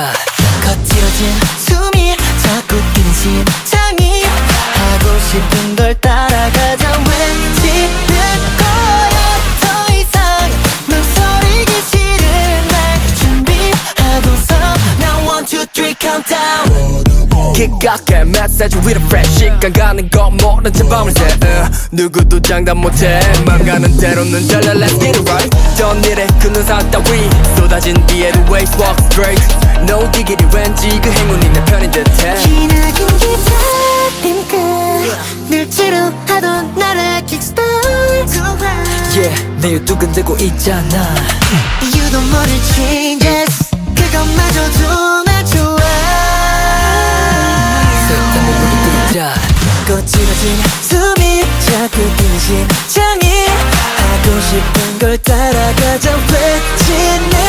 보자 거칠어진 숨이 자꾸 뛰는 심장이 하고 싶은 걸 따라가자. 외치는 거야. 더 이상 망설이기 싫은 날 준비하고서 Now one two three countdown. 기각해 메시지 위로 fresh 시간. 가는 거 모른 채 밤을 새 누구도 장담 못해. 맘 가는 대로는 달려 let's get it right. 전 일에 그 눈상 따위. 쏟아진 비에도 waves walk straight no diggity 왠지 그 행운이 내 편인 듯해. 기나긴 기다림 끝늘 지루하던 나를 kickstart yeah 내 유뚝은 되고 있잖아. You don't want to changes. 그것마저도 날 좋아. 쓸데없는 우리 뛰자. 거칠어진 숨이 자꾸 뛰는 심장이 하고 싶은 걸 따라가자. 외치는